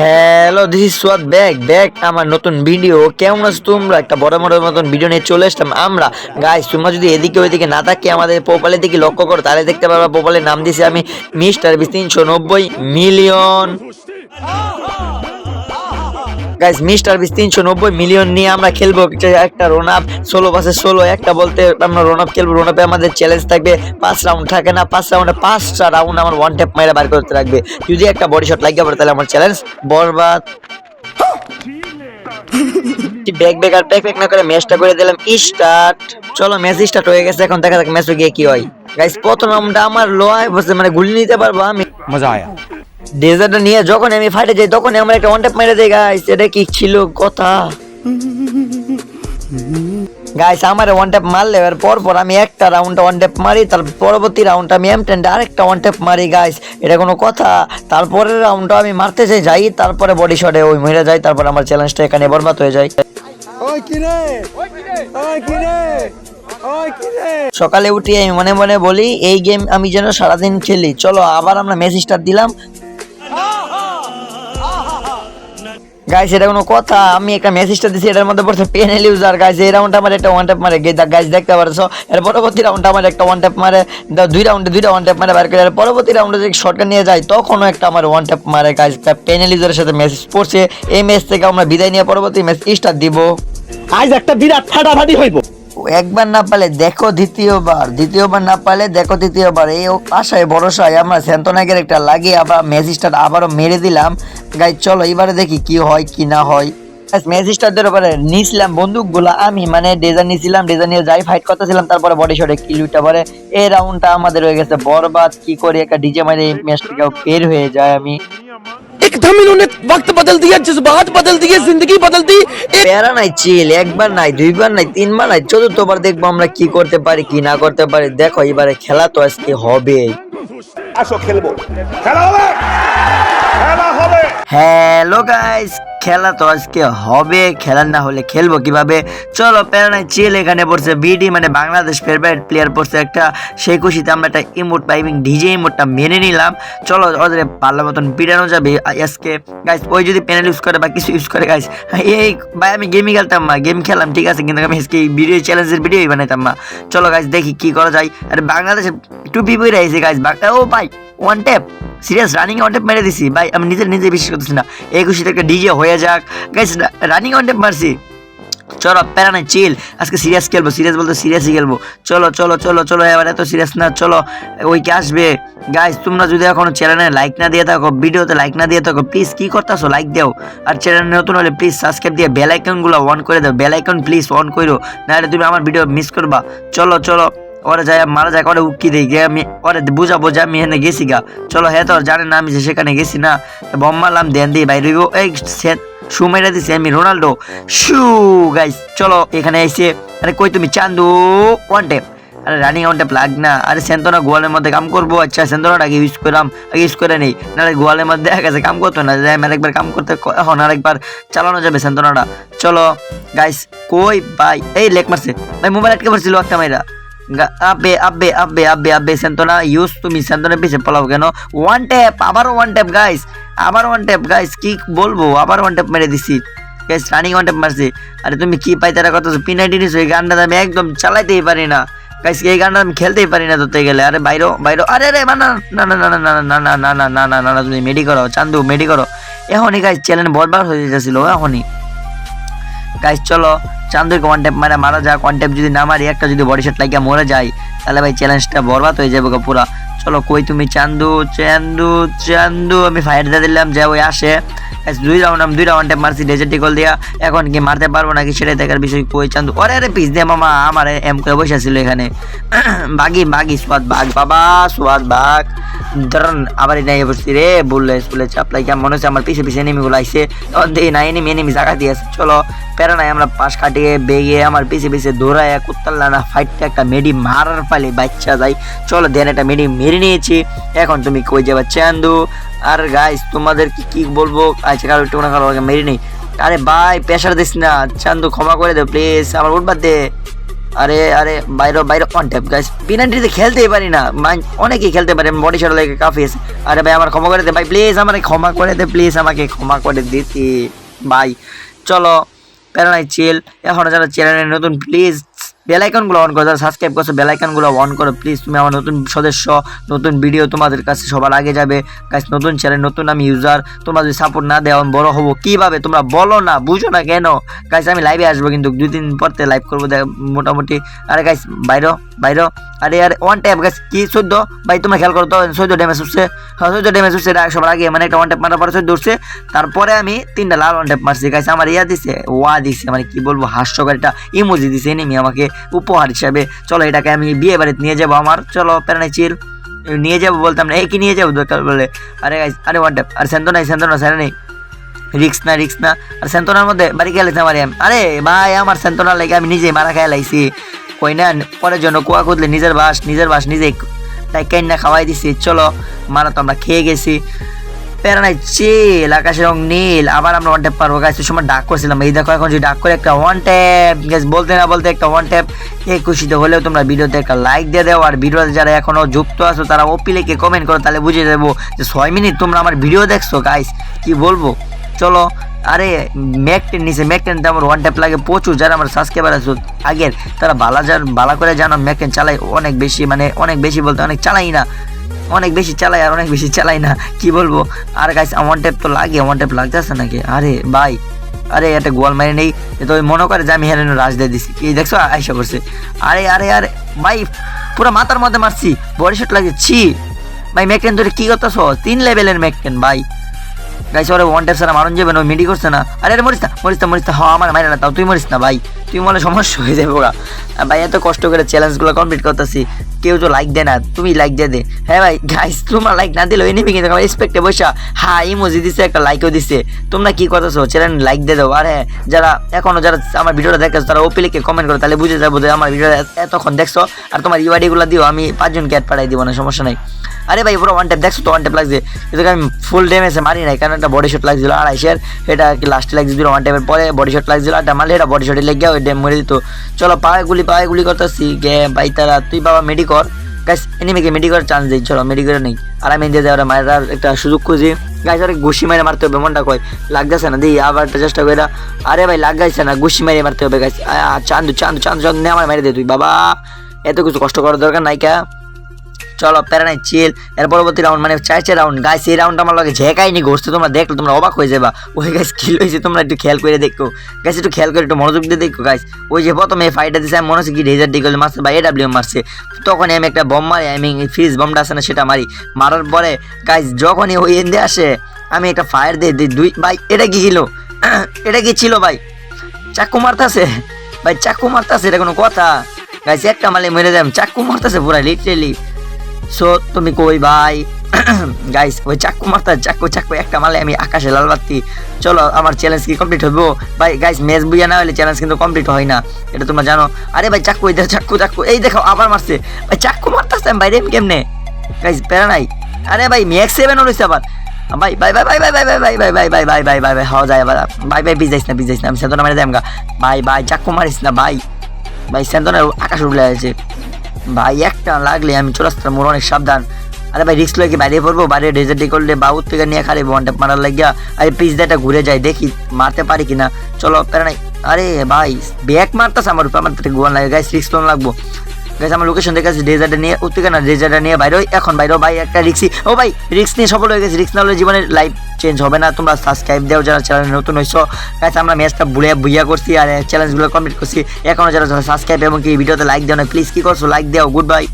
Hello this is Swad back back আমার নতুন video কেমন আছো তোমরা? একটা বড় বড় মতন ভিডিও নিয়ে চলে আসলাম আমরা। গাইস তোমরা যদি এদিকে ওইদিকে না থাকি আমাদের পোপালের দিকে লক্ষ্য করো, তাহলে দেখতে পারবা পোপালের নাম দিয়েছি আমি মিস্টার তিনশো নব্বই মিলিয়ন গাইজ মিস্টার বিস তিনশো নব্বই মিলিয়ন নিয়ে আমরা খেলব। একটা রোন আপ ষোলো পাশে ষোলো একটা বলতে আমরা রোন আপ খেলব। রোন আপে আমাদের চ্যালেঞ্জ থাকবে, পাঁচ রাউন্ড থাকে না, পাঁচ রাউন্ডে পাঁচটা রাউন্ড আমার ওয়ান ট্যাপ মাইরা বার করতে রাখবে। যদি একটা বডি শট লাগিয়ে পড়ে, তাহলে আমার চ্যালেঞ্জ বরবাদ। ব্যাক ব্যাক আর ব্যাক ব্যাক না করে ম্যাচটা করে দিলাম স্টার্ট চলো ম্যাচ স্টার্ট হয়ে গেছে, এখন দেখা যাক ম্যাচে গিয়ে কি হয়। গাইস প্রথম রাউন্ডটা আমার লয় বসে মানে গুলি নিতে পারব আমি। মজা আয়া। ডেজার্টটা নিয়ে যখন আমি ফাটে যাই তখন আমরা একটা ওয়ান মেরে দেয় গাইস এটা কি ছিল কথা? গাইস আমার ওয়ান ট্যাপ মারলে এবার পর পর আমি একটা রাউন্ড ওয়ান ট্যাপ মারি তার পরবর্তী রাউন্ডটা আমি এম টেন্ডে আরেকটা ওয়ান ট্যাপ মারি গাইস এটা কোনো কথা। তারপরের রাউন্ডটা আমি মারতে চাই যাই তারপরে বডি শটে ওই মহিলা যাই তারপর আমার চ্যালেঞ্জটা এখানে বরবাদ হয়ে যায়। ওই কি রে? ওই কি রে? ওই কি রে? সকালে উঠে আমি মনে মনে বলি এই গেম আমি যেন সারাদিন খেলি। চলো আবার আমরা মেসেজটা দিলাম। গাইস এটা কোনো কথা। আমি একটা মেসেজটা দিছি, এটার মধ্যে পড়ছে পেনেল ইউজার গাইস এই রাউন্ড আমার একটা ওয়ান ট্যাপ মারে। গাইস দেখতে পারছ? এর পরবর্তী রাউন্ড আমার একটা ওয়ান ট্যাপ মারে। দুই রাউন্ডে দুইটা ওয়ান ট্যাপ মারে বার করে। এর পরবর্তী রাউন্ডে যদি শর্টকাট নিয়ে যায়, তখনও একটা আমার ওয়ান ট্যাপ মারে গাইস পেনেল ইউজারের সাথে মেসেজ পড়ছে। এই ম্যাচ থেকে আমরা বিদায় নিয়ে পরবর্তী ম্যাচ স্টার্ট দিব। আজ একটা বিরাট ফাটাফাটি হইব। একবার না পালে দেখো দ্বিতীয়বার দ্বিতীয়বার না পালে দেখো তৃতীয়বার। এই আশায়, ভরসায় আমরা স্যান্তনাগের একটা লাগিয়ে আবার ম্যাজিস্টার আবারও মেরে দিলাম। গাই, চলো এবারে দেখি কি হয়, কি না হয়। ম্যাজিস্টারদের উপরে নিছিলাম বন্দুকগুলা আমি মানে ডেজার নিছিলাম ডেজার নিয়ে যাই ফাইট করতেছিলাম, তারপরে বডি শটে কিলুটা পরে এই রাউন্ডটা আমাদের হয়ে গেছে। বরবাদ, কি করে, একটা ডিজে মারে এই ম্যাচটাকেও বের হয়ে যায় আমি। एकदम इन्होंने वक्त बदल दिया जज्बात बदल दिए जिंदगी बदल दी প্যারা নাই চিল একবার নাই দুইবার নাই তিনবার নাই চতুর্থবার দেখবো আমরা কি করতে পারি কি না করতে পারি দেখো এবারে খেলা তো আজকে হবে আসো খেলবো খেলা হবে খেলা হবে হ্যালো গাইস খেলা তো আজকে হবে। খেলা না হলে খেলব কীভাবে? চলো, প্যারানাই চিল এখানে পড়ছে। বিডি মানে বাংলাদেশ ফেভারিট প্লেয়ার পড়ছে একটা। সেই খুশিতে আমরা একটা ইমোট পাইবিং ডিজে ইমোটটা মেনে নিলাম। চলো, ওদের ভালো মতন পিটানো যাবে। আজকে গাইস ওই যদি প্যানেল ইউজ করে বা কিছু ইউজ করে গাইস এই, ভাই, আমি গেমই খেলতাম মা গেম খেলাম ঠিক আছে, কিন্তু আমি আজকে ভিডিও চ্যালেঞ্জের ভিডিওই বানাইতাম না। চলো গাইস দেখি কি করা যায়। আরে, বাংলাদেশে টুপি পরে আইছে গাইস ও, ভাই one tap serious running one tap মেরে দিছি। ভাই, আমি নিজে নিজে বিশ্বাস করতেছি না এই খুশিতে ডিজে হয়ে যাক। গাইস রানিং ওয়ান ট্যাপ মারছি। চলো প্যারা নাই চিল আজকে সিরিয়াস খেলব সিরিয়াস বলতে সিরিয়াসই খেলব। চলো চলো চলো চলো, এবার এত সিরিয়াস না, চলো ওই কে আসবে। গাইস তোমরা যদি এখনও চ্যানেলে লাইক না দিয়ে থাকো, ভিডিওতে লাইক না দিয়ে থাকো প্লিজ কি করতেছো লাইক দাও। আর চ্যানেল নতুন হলে প্লিজ সাবস্ক্রাইব দিয়ে বেল আইকনগুলো অন করে দাও। বেল আইকন প্লিজ অন করো নাহলে তুমি আমার ভিডিও মিস করবা। চলো চলো। ওরে যাই, মারা যাক, ওরে উকি দিই, গে, আমি ওরে বুঝাবো যে আমি এখানে গেছি গা। চলো হ্যাঁ তো জানে না আমি যে সেখানে গেছি না। বম মারলাম, দেন দিয়ে বাইরে হইবো। এই শু মেরে দিছি আমি, রোনাল্ডো। শু গাইস চলো, এখানে এসে আরে কই তুমি, চান্দু? ওয়ান টেপ আরে রানিং ওয়ান টেপ লাগ না। আরে সেন্তনা, গোয়ালের মধ্যে কাম করব। আচ্ছা সেন্তনাটা আগে ইউজ করলাম আগে ইউজ করে নেই। নাহলে গোয়ালের মধ্যে দেখা গেছে, কাম করতো না। যে আমি আরেকবার কাম করতে এখন আরেকবার চালানো যাবে সেন্তনাটা। চলো গাইস কই, ভাই? এই লেক মারছে। ভাই, মোবাইল আটকে পড়ছিল একটা মাইরা। আবে আবে আবে আবে আবে সেন্তনা ইউজ তুমি সেন্তনের পিছে পলাও কেন ওয়ান ট্যাপ আবারও ওয়ান ট্যাপ গাইস আবার ওয়ান ট্যাপ গাইস কি বলব আবার ওয়ান ট্যাপ মেরে দিছি গাইস রানিং ওয়ান ট্যাপ মারছি আরে তুমি কি পাই তারা কত পিনাইটি এই গানটা আমি একদম চালাইতেই পারি না গাইস এই গানটা আমি খেলতেই পারি না ধরতে গেলে আরে বাইরো বাইরো আরে আরে না না না না না না না না না না না না না তুমি মেডি করো চান্দু মেডি করো এখনই গাইস চ্যানেল বরবার হয়ে যাচ্ছিল এখনই গাইস চলো চান্দুর ওয়ান ট্যাপ মারা মারা যাক ওয়ান যদি না মারি, একটা যদি বডি শট লাগিয়ে মরে যায়, তাহলে ভাই চ্যালেঞ্জটা বরবাদ হয়ে যাবে পুরা। চলো কই তুমি? চান্দু চান্দু চান্দু। আমি ফায়ার দিয়ে দিলাম, যে ওই আসে। দুই রাউন্ড আমি দুই রাউন্ড মারছি ডেজার্টি কল দিয়া। এখন কি মারতে পারব নাকি সেটাই দেখার বিষয় কই চান্দু? আরে আরে পিস দিয়ে মামা, আমার এম করে বসে ছিল এখানে। বাগি বাগি সোয়াদ বাঘ, বাবা, সোয়াদ বাঘ। ধরন আবার নাই বসছি রে বললে স্কুলে চাপলাই কেমন মনে হচ্ছে আমার পিছে পিছে এনিমি গুলো আইসে দেখি না এনিমি এনিমি জায়গা দিয়েছে চলো প্যারা নাই আমরা পাশ কাটিয়ে বেগে আমার পিছে পিছে দৌড়ায় কুত্তাল্লা না ফাইটটা একটা মেডি মারার ফালে বাচ্চা যাই। চলো, দেন একটা মেডি মেরে নিয়েছি। এখন তুমি কই যাবে চান্দু? আর গাইস তোমাদের কি কি বলব? আচ্ছা কারও একটু কারও মেরে নেই আরে ভাই প্রেশার দিস না। চান্দু, ক্ষমা করে দে প্লিজ আমার উঠবার দে। আরে আরে, বাইরে বাইরে অন ট্যাপ গাইস বিনান্টিতে খেলতেই পারি না। অনেকেই খেলতে পারে বডি শট লেগে কাফি আছে। আরে ভাই, আমার ক্ষমা করে দে, ভাই প্লিজ আমাকে ক্ষমা করে দে প্লিজ আমাকে ক্ষমা করে দিতি। ভাই, চলো প্যারানাই চিল এখন যারা চ্যানেলে নতুন প্লিজ বেলাইকনগুলো অন করো, যারা সাবস্ক্রাইব করছ বেলাইকনগুলো অন করো প্লিজ তুমি আমার নতুন সদস্য, নতুন ভিডিও তোমাদের কাছে সবার আগে যাবে। গাইস নতুন চ্যানেল নতুন আমি ইউজার তোমরা সাপোর্ট না দেওয়া আমি বড় হব। কীভাবে? তোমরা বলো না, বুঝো না কেন? গাইস আমি লাইভে আসব কিন্তু দুই দিন পর লাইভ করব মোটামুটি। আরে গাইস বাইরো বাইরো। আরে আরে ওয়ান ট্যাপ গাইস কি চোদ্দ? ভাই, তোমরা খেয়াল করো তো, চোদ্দ ড্যামেজ উঠছে। হ্যাঁ চোদ্দ ড্যামেজ উঠছে, এটা সবার আগে মানে একটা ওয়ান ট্যাপ মারার পরে চোদ্দ উঠছে। তারপরে আমি তিনটা লাল ওয়ান ট্যাপ মারছি। গাইস আমার ইয়া দিছে, ওয়া দিছে মানে কি বলব, হাস্যকর একটা ইমোজি দিছে এনিমি আমাকে। উপহার হিসাবে। চলো এটাকে আমি বিয়ে বাড়িতে নিয়ে যাব আমার। চলো প্যারানাই চিল নিয়ে যাব বলতাম না এই কি নিয়ে যাব দরকার বলে? আরে আরে ওয়ান ট্যাপ আর সেন্তো নাই সেন্তো না স্যার নেই। রিক্স না রিক্স না। আর সেন্তনার মধ্যে বাড়ি গেলে আমার আরে ভাই, আমার সেন্তনার লেগে আমি নিজেই মারা খেয়ে লাইছি। কই না পরের জন্য কুয়া কুদলে নিজের বাস নিজের বাস নিজেই তাই কেন না খাওয়াই দিছি। চলো, মারা তো আমরা খেয়ে গেছি। প্যারা নাই, চিল, আকাশের রং নীল। আবার আমরা ওয়ান ট্যাপ পারব গাছ সময় ডাক করছিলাম। এই দেখো, এখন যে ডাক করে, একটা ওয়ান ট্যাপ গ্যাস বলতে না বলতে একটা ওয়ান ট্যাপ খুশিতে হলেও তোমরা ভিডিওতে একটা লাইক দিয়ে দাও। আর ভিডিওতে যারা এখনও যুক্ত আছো, তারা ওপি লিখে কমেন্ট করো, তাহলে বুঝে যাব যে ছয় মিনিট তোমরা আমার ভিডিও দেখছ গাইস কি বলব? চলো, আরে ম্যাকটেন নিচে ম্যাকটেনতে আমার ওয়ান ট্যাপ লাগে প্রচুর। যারা আমার সাবস্ক্রাইবার আছে, আগের, তারা বালা যার বালা করে জানো ম্যাকটেন চালাই অনেক বেশি মানে অনেক বেশি বলতে অনেক চালাই না। অনেক বেশি চালাই আর অনেক বেশি চালাই না। কি বলব? আর গাইস আমার ট্যাপ তো লাগে, আমার ট্যাপ লাগতেছে নাকি? আরে ভাই, আরে একটা গোয়াল মারি নেই। তো মনে করে যে আমি হেরেন রাজ দিয়ে দিছি। কি দেখছ, আইসা করছে আরে আরে আরে, ভাই, পুরো মাথার মধ্যে মারছি। বডি শট লাগে ছি। ভাই মেকেন ধরে কি করতেছ? তিন লেভেলের মেকেন ভাই। গাইস ওরে ওয়ান সারা মারুন যাবেন ওই মিডি করছে না। আরে মরিস না মরিস না মরিস না। হ্যাঁ আমার মাইরা না, তাও তুই মরিস না, ভাই। তুই মনে সমস্যা হয়ে যাবে ওরা। ভাই, এত কষ্ট করে চ্যালেঞ্জগুলো কমপ্লিট করতেছি। কেউ তো লাইক দেয় না, তুমি লাইক দিয়ে দে। হ্যাঁ ভাই গাইস তোমার লাইক না দিলে এনিমি কিন্তু আমার রেসপেক্টে বসা। হ্যাঁ ইমোজি দিছে, একটা লাইকও দিছে। তোমরা কি করতেছো? চ্যানেল লাইক দিয়ে দাও। আর হ্যাঁ যারা এখনও যারা আমার ভিডিওটা দেখেছ তারা ওপিলিকে কমেন্ট করো, তাহলে বুঝে যাব যে আমার ভিডিওটা এতক্ষণ দেখছ। আর তোমার ইউআইডিগুলো দিও, আমি পাঁচজন ক্যাট পাঠাই দিব, না, সমস্যা নাই। আরে ভাই পুরো ওয়ান ট্যাপ দেখছ তো ওয়ান ট্যাপ লাগছে। এটাকে আমি ফুল ড্যামেজে মারি নাই, কারণ একটা বডি শট লাগছিল আড়াইশের এটা কি লাস্টে লাগছিল ওয়ান ট্যাপের পরে বডি শট লাগছিল, আর মারলে এটা বডি শটে লেগে ওই ড্যাম মরে দিত। চলো পায়ে গুলি পায়ে গুলি করতেছি। গে, ভাই, তারা, তুই বাবা মেডি কর গাইস এনিমিকে মেডি করার চান্স দিই, চলো মেডি করে নেই। আর আমি দিয়ে দেওয়ার মারার একটা সুযোগ খুঁজি। গাইস আরে ঘুষি মেরে মারতে হবে, মনটা কয়, লাগতেছে না, দিই, আবার একটা চেষ্টা করে আরে ভাই লাগাইছে না, ঘুষি মেরে মারতে হবে গাইস চান্দু চান্দু চান্দু চান্দু নে আমার মেরে দে তুই, বাবা। এত কিছু কষ্ট করার দরকার নাই, কা। চলো, প্যারা নাই চিল এর পরবর্তী রাউন্ড মানে চাইছে রাউন্ড গাইস এই রাউন্ড আমার লাগে ঝেকাইনি ঘষতে তোমরা দেখল, তোমরা অবাক হয়ে যাবা। ওই গাইস কি হয়েছে, তোমরা একটু খেয়াল করে দেখো। গাইস একটু খেয়াল করে, একটু মনোযোগ দিয়ে দেখো গাইস ওই যে প্রথমে ফাইটটা দিছে, আমি মনে হচ্ছে কি রেজার ডিগল মারছে বা এডাব্লিউ মারছে। তখন আমি একটা বম মারি আমি ফ্রিজ বমটা আছে না, সেটা মারি। মারার পরে গাইস যখনই ওই এন্দে আসে, আমি একটা ফায়ার দিয়ে দিই, দুই ভাই, এটা কি ছিল? এটা কি ছিল, ভাই? চাকু মারতাছে? ভাই, চাকু মারতাছে, এটা কোনো কথা। গাইস একটা মালে মেরে যাম চাকু মারতাছে পুরা লিটারেলি সো তুমি কই ভাই গাইস ওই চাকু মারতা চাকু চাকু একটা মালে আমি আকাশে লাল বাতি চলো আমার চ্যালেঞ্জ কি কমপ্লিট হইবো ভাই গাইস ম্যাচ বুঝে না হলে চ্যালেঞ্জ কিন্তু কমপ্লিট হয় না এটা তোমরা জানো আরে ভাই চাকু এই দেখো চাকু চাকু এই দেখো আবার মারছে ভাই চাকু মারতাছে আমি বাইরে কেমনে গাইস প্যারা নাই আরে ভাই ম্যাক্স সেভেন হইছে আবার ভাই ভাই ভাই ভাই ভাই ভাই ভাই ভাই ভাই ভাই ভাই ভাই ভাই ভাই ভাই হওয়া যায় আবার ভাই ভাই বিজাইস না বিজাইস না আমি সেতনা মারি দেমগা ভাই ভাই চাকু মারিস না ভাই ভাই সেতনা আকাশ উঠলে আছে ভাই, একটা লাগলে আমি চলে আসতাম মোর অনেক সাবধান। আরে ভাই রিক্স লাগে বাইরে পড়ব? বাইরে ডেজার্টে করলে বাউর থেকে নিয়ে খারে ওয়ান ট্যাপ মারার লাগিয়া আরে পিস দেটা ঘুরে যায়, দেখি মারতে পারি কিনা। চলো, প্যারা নাই। আরে ভাই ব্যাক মারতাস আমার উপর, আমার গোয়ান লাগে গাইস রিক্স লোন লাগবো। গাইস আমার লোকেশন দেখে আছে ডেজার্টে নিয়ে উত্তেকানা ডেজার্টে নিয়ে বাইরে এখন বাইরে ভাই, একটা রিক্সি ও ভাই রিক্স নিয়ে সফল হয়ে গেছে। রিক্স না হলে জীবনের লাইফ চেঞ্জ হবে না। তোমরা সাবস্ক্রাইব দাও যারা চ্যানেল নতুন হইছো। গাইজ আমরা ম্যাচটা বুড়ে বুইয়া করছি আর চ্যালেঞ্জগুলো কমপ্লিট করছি। এখনও যারা সাবস্ক্রাইব এবং কি ভিডিওতে লাইক দেওয়া প্লিজ কী করছ? লাইক দাও গুড বাই